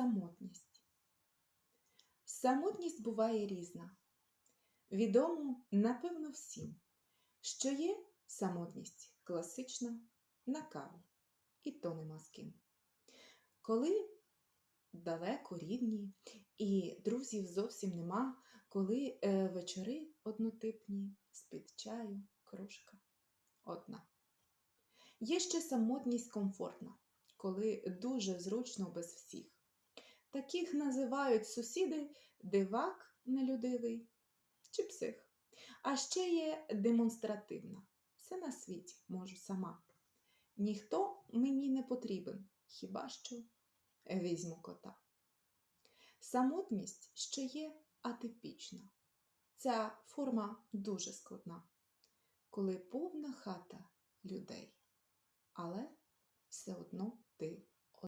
Самотність. Самотність буває різна. Відомо, напевно, всім, що є самотність класична на каву, і то нема з ким. Коли далеко рідні і друзів зовсім нема, коли е, вечори однотипні, з-під чаю, кружка одна. Є ще самотність комфортна, коли дуже зручно без всіх. Таких називають сусіди дивак нелюдивий чи псих. А ще є демонстративна. Все на світі можу сама. Ніхто мені не потрібен, хіба що візьму кота. Самотність ще є атипічна. Ця форма дуже складна, коли повна хата людей, але все одно ти